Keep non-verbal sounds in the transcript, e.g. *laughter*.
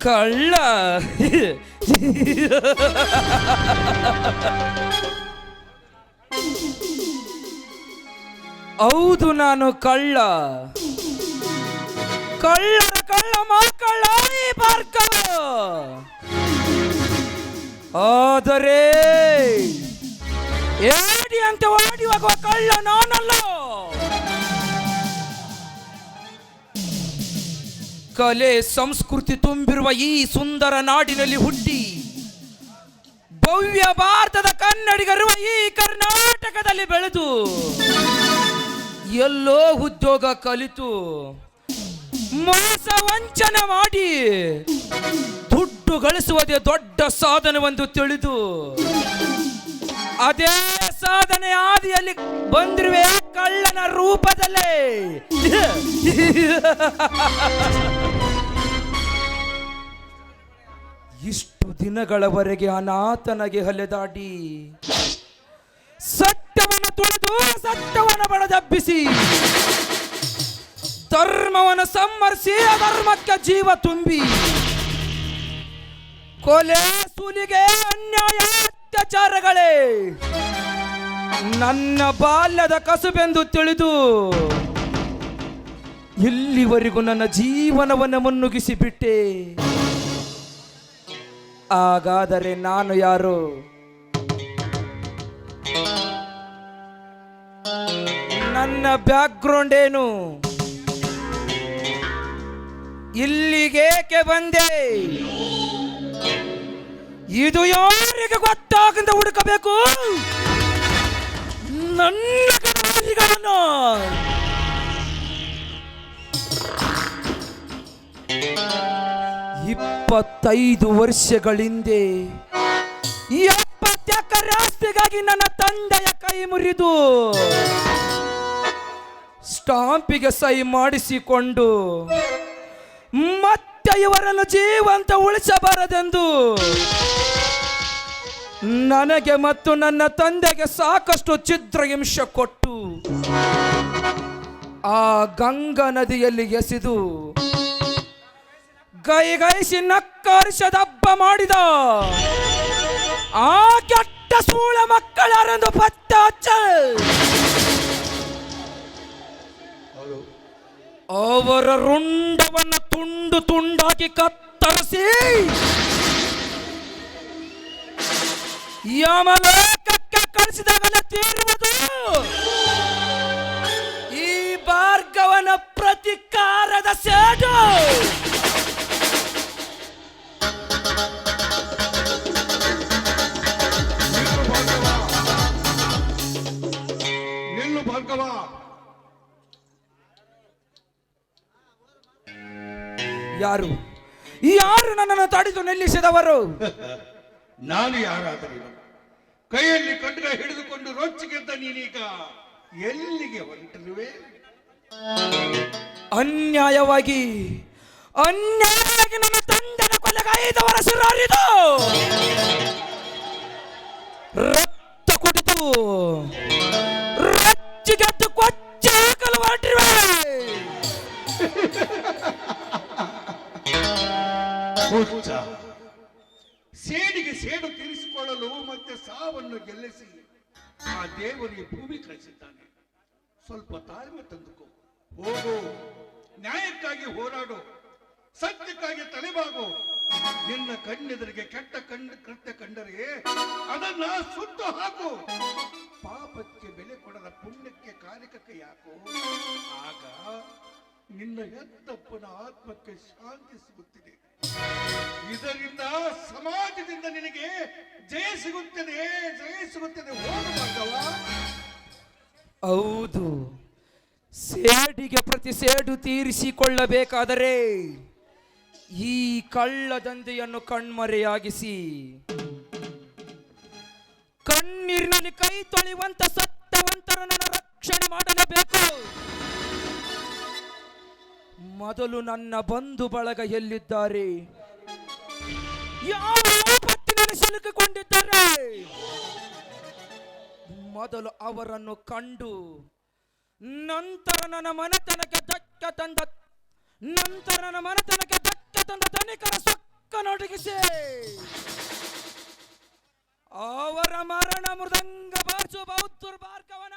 ಕಳ್ಳ. ಹೌದು ನಾನು ಕಳ್ಳ. ಕಳ್ಳ ಕಳ್ಳ ಮಕ್ಕಳ ಆದರೆ ಏಡಿ ಅಂತ ಓಡಿ ಹೋಗುವ ಕಳ್ಳ ನಾನಲ್ಲ. ಕಲೆ ಸಂಸ್ಕೃತಿ ತುಂಬಿರುವ ಈ ಸುಂದರ ನಾಡಿನಲ್ಲಿ ಹುಟ್ಟಿ ಭವ್ಯ ಭಾರತದ ಕನ್ನಡಿಗರುವ ಈ ಕರ್ನಾಟಕದಲ್ಲಿ ಬೆಳೆದು ಎಲ್ಲೋ ಉದ್ಯೋಗ ಕಲಿತು ಮೋಸ ವಂಚನೆ ಮಾಡಿ ದುಡ್ಡು ಗಳಿಸುವುದೇ ದೊಡ್ಡ ಸಾಧನವೆಂದು ತಿಳಿದು ಅದೇ ಸಾಧನೆ ಆದಿಯಲ್ಲಿ ಬಂದಿರುವೆ ಕಳ್ಳನ ರೂಪದಲ್ಲೇ. *laughs* ಇಷ್ಟು ದಿನಗಳವರೆಗೆ ಅನಾಥನಗೆ ಹಲೆದಾಡಿ ಸತ್ಯವನ್ನ ತುಳಿದು ಸತ್ಯವನ್ನ ಬಡದಬ್ಬಿಸಿ ಧರ್ಮವನ್ನು ಸಮ್ಮರಿಸಿ ಅಧರ್ಮಕ್ಕೆ ಜೀವ ತುಂಬಿ ಕೊಲೆ ಸುಲಿಗೆ ಅನ್ಯಾಯ ಅತ್ಯಾಚಾರಗಳೇ ನನ್ನ ಬಾಲ್ಯದ ಕಸುಬೆಂದು ತಿಳಿದು ಇಲ್ಲಿವರೆಗೂ ನನ್ನ ಜೀವನವನ್ನು ಮುನ್ನುಗಿಸಿ ಬಿಟ್ಟೆ ಹಾಗಾದರೆ ನಾನು ಯಾರು? ನನ್ನ ಬ್ಯಾಕ್ಗ್ರೌಂಡ್ ಏನು? ಇಲ್ಲಿಗೇಕೆ ಬಂದೆ? ಇದು ಯಾರಿಗೆ ಗೊತ್ತಾಗಂತ ಹುಡುಕಬೇಕು? ನನ್ನ ಇಪ್ಪತ್ತೈದು ವರ್ಷಗಳಿಂದೆ ಈ ಎಕರೆ ಆಸ್ತಿಗಾಗಿ ನನ್ನ ತಂದೆಯ ಕೈ ಮುರಿದು ಸ್ಟಾಂಪಿಗೆ ಸಹಿ ಮಾಡಿಸಿಕೊಂಡು ಮತ್ತೆ ಇವರನ್ನು ಜೀವಂತ ಉಳಿಸಬಾರದೆಂದು ನನಗೆ ಮತ್ತು ನನ್ನ ತಂದೆಗೆ ಸಾಕಷ್ಟು ಚಿತ್ರಹಿಂಸೆ ಕೊಟ್ಟು ಆ ಗಂಗಾ ನದಿಯಲ್ಲಿ ಎಸೆದು ಗೈಗೈಸಿ ನಕ್ಕರಿಸದ ಹಬ್ಬ ಮಾಡಿದ. ಆ ಕೆಟ್ಟ ಸೂಳ ಮಕ್ಕಳರೆಂದು ಪತ್ತ ಹಚ್ಚ ಅವರ ರುಂಡವನ್ನ ತುಂಡು ತುಂಡಾಗಿ ಕತ್ತರಿಸಿ. ಯಮಲೋಕಕ್ಕೆ ಕಳಿಸಿದಾಗಲೇ ತೀರುವುದು. ಭಾರ್ಗವ ಯಾರು? ಯಾರು ನನ್ನನ್ನು ತಡೆದು ನಿಲ್ಲಿಸಿದವರು? *laughs* ನಾನು ಯಾರಾದರೂ ಕೈಯಲ್ಲಿ ಖಡ್ಗ ಹಿಡಿದುಕೊಂಡು ರೊಚ್ಚಿಗೆದ್ದ ನೀನೀಗ ಎಲ್ಲಿಗೆ ಹೊರಟಿರುವೆ ಅನ್ಯಾಯವಾಗಿ ಅನ್ಯಾಯವಾಗಿ ನನ್ನ ತಂದೆನ ಕೊಲೆಗಾಯಿದವರ ಸುರಾರಿದು! ರಕ್ತ ಕುಡಿದು ಸೇಡಿಗೆ ಸೇಡು ತೀರಿಸಿಕೊಳ್ಳಲು ಮತ್ತೆ ಸಾವನ್ನು ಗೆಲ್ಲಿಸಿ ಆ ದೇವರಿಗೆ ಭೂಮಿ ಕಳಿಸಿದ್ದಾನೆ. ಸ್ವಲ್ಪ ತಾಳ್ಮೆ ತಂದುಕೋ. ಹೋಗು. ನ್ಯಾಯಕ್ಕಾಗಿ ಹೋರಾಡು. ಸತ್ಯಕ್ಕಾಗಿ ತಲೆಬಾಗು. ನಿನ್ನ ಕಣ್ಣೆದುರಿಗೆ ಕೆಟ್ಟ ಕಣ್ಣು ಕೃತ್ಯ ಕಂಡರೆ ಅದನ್ನ ಸುಟ್ಟು ಹಾಕು. ಪಾಪಕ್ಕೆ ಬೆಲೆ ಕೊಡದ ಪುಣ್ಯಕ್ಕೆ ಕಾಲಿಕಕ್ಕೆ ಯಾಕೋ? ಆಗ ನಿನ್ನ ಎತ್ತಪ್ಪನ ಆತ್ಮಕ್ಕೆ ಶಾಂತಿ ಸಿಗುತ್ತಿದೆ. ಇದರಿಂದ ಸಮಾಜದಿಂದ ನಿನಗೆ ಜಯ ಸಿಗುತ್ತದೆ ಜಯ ಸಿಗುತ್ತದೆ ಹೋಗು ಭಾರ್ಗವ ಹೌದು. ಸೇಡಿಗೆ ಪ್ರತಿ ಸೇಡು ತೀರಿಸಿಕೊಳ್ಳಬೇಕಾದರೆ ಈ ಕಳ್ಳ ದಂಧೆಯನ್ನು ಕಣ್ಮರೆಯಾಗಿಸಿ. ಕಣ್ಣೀರಿನಲ್ಲಿ ಕೈ ತೊಳೆಯುವಂತ ಸತ್ತವಂತರನ್ನು ರಕ್ಷಣೆ ಮಾಡಲೇಬೇಕು ಮೊದಲು ನನ್ನ ಬಂಧು ಬಳಗ ಎಲ್ಲಿದ್ದಾರೆ? ಸಿಲುಕಿಕೊಂಡಿದ್ದಾರೆ? ಮೊದಲು ಅವರನ್ನು ಕಂಡು, ನಂತರ ನನ್ನ ಮನೆತನಕ್ಕೆ ಧಕ್ಕೆ ತಂದ, ನಂತರ ನನ್ನ ಮನೆತನಕ್ಕೆ ಧಕ್ಕೆ ತಂದ ತನಿಖರ ಸೊಕ್ಕ ನೊಡಗಿಸಿ ಅವರ ಮರಣ ಮೃದಂಗ ಬಾರಿಸುವ ಬೌದ್ಧರು ಭಾರ್ಗವನ